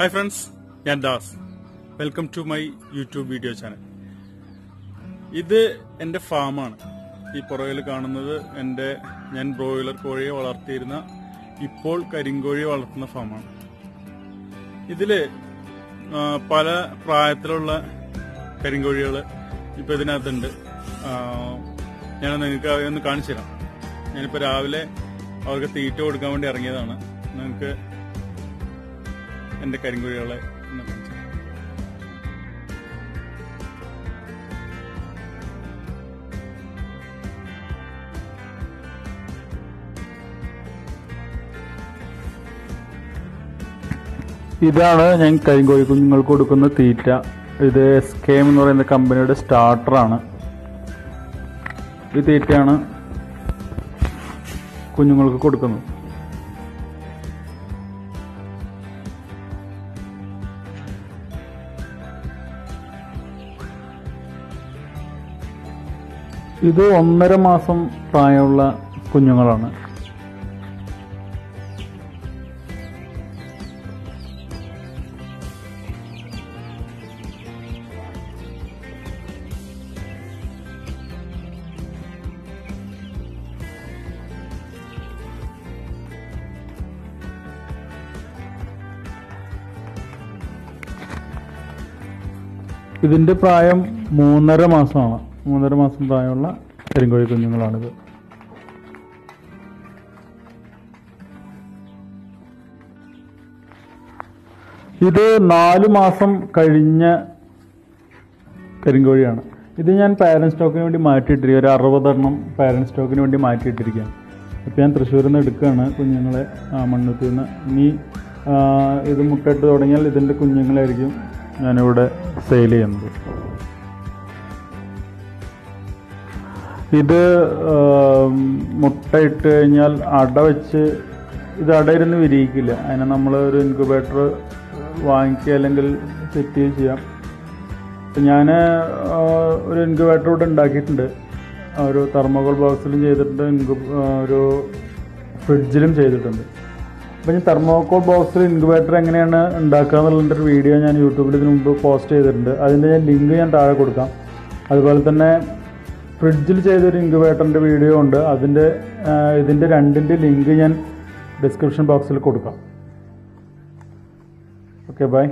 Hi friends ഞാൻ Das. Welcome to my YouTube video channel ഇത് എന്റെ ഫാമാണ് ഈ പുറകിൽ കാണുന്നത് എന്റെ ഞാൻ ബ്രോയിലർ കോഴിയെ വളർത്തിയിരുന്ന ഇപ്പോൾ കരിങ്കോഴിയെ വളർത്തുന്ന ഫാമാണ് ഇതിൽ പല പ്രായത്തിലുള്ള കരിങ്കോഴികൾ ഇപ്പം ഇതിനകത്തുണ്ട്. ഞാൻ നിങ്ങൾക്ക് ഒന്ന് കാണിച്ചു തരാം. ഞാനിപ്പോൾ രാവിലെ അവർക്ക് തീറ്റ കൊടുക്കാൻ വേണ്ടി ഇറങ്ങിയതാണ്. നിങ്ങൾക്ക് എന്റെ കരിങ്കുഴികളെ ഇതാണ് ഞാൻ കരിങ്കോഴി കുഞ്ഞുങ്ങൾക്ക് കൊടുക്കുന്ന തീറ്റ. ഇത് എസ് കെ എം എന്ന് പറയുന്ന കമ്പനിയുടെ സ്റ്റാർട്ടറാണ് ഈ തീറ്റയാണ് കുഞ്ഞുങ്ങൾക്ക് കൊടുക്കുന്നത്. ഇത് ഒന്നര മാസം പ്രായമുള്ള കുഞ്ഞുങ്ങളാണ്. ഇതിന്റെ പ്രായം മൂന്നര മാസമാണ്. മൂന്നര മാസം പ്രായമുള്ള കരിങ്കോഴി കുഞ്ഞുങ്ങളാണിത്. ഇത് നാലു മാസം കഴിഞ്ഞ കരിങ്കോഴിയാണ്. ഇത് ഞാൻ പാരന്റ് സ്റ്റോക്കിന് വേണ്ടി മാറ്റിയിട്ടിരിക്കുക ഒരു അറുപതെണ്ണം പാരന്റ് സ്റ്റോക്കിന് വേണ്ടി മാറ്റിയിട്ടിരിക്കുകയാണ്. ഇപ്പം ഞാൻ തൃശ്ശൂരിൽ നിന്ന് എടുക്കുകയാണ് കുഞ്ഞുങ്ങളെ മണ്ണുത്തിൽ നിന്ന് ഇനി ഇത് മുട്ടയിട്ട് തുടങ്ങിയാൽ ഇതിന്റെ കുഞ്ഞുങ്ങളായിരിക്കും ഞാനിവിടെ സെയിൽ ചെയ്യുന്നത്. ഇത് മുട്ടയിട്ട് കഴിഞ്ഞാൽ അട വെച്ച് ഇത് അടയിരുന്ന് വിരിയിക്കില്ല. അതിനെ നമ്മൾ ഒരു ഇൻക്യുബേറ്റർ വാങ്ങിക്കുക അല്ലെങ്കിൽ സെറ്റ് ചെയ്യാം. ഞാൻ ഒരു ഇൻക്യുബേറ്റർ ഇവിടെ ഉണ്ടാക്കിയിട്ടുണ്ട്. ഒരു തെർമോകോൾ ബോക്സിലും ചെയ്തിട്ടുണ്ട് ഇൻക്യു ഒരു ഫ്രിഡ്ജിലും ചെയ്തിട്ടുണ്ട്. അപ്പം ഞാൻ തെർമോകോൾ ബോക്സിൽ ഇൻക്യുബേറ്റർ എങ്ങനെയാണ് ഉണ്ടാക്കുക എന്നുള്ളതിന്റെ ഒരു വീഡിയോ ഞാൻ യൂട്യൂബിൽ ഇതിന് മുമ്പ് പോസ്റ്റ് ചെയ്തിട്ടുണ്ട്. അതിന്റെ ഞാൻ ലിങ്ക് ഞാൻ താഴെ കൊടുക്കാം. അതുപോലെ തന്നെ ഫ്രിഡ്ജിൽ ചെയ്തൊരു ഇൻക്യുബേറ്ററിന്റെ വീഡിയോ ഉണ്ട്. അതിന്റെ ഇതിന്റെ രണ്ടിന്റെ ലിങ്ക് ഞാൻ ഡിസ്ക്രിപ്ഷൻ ബോക്സിൽ കൊടുക്കാം. Okay bye.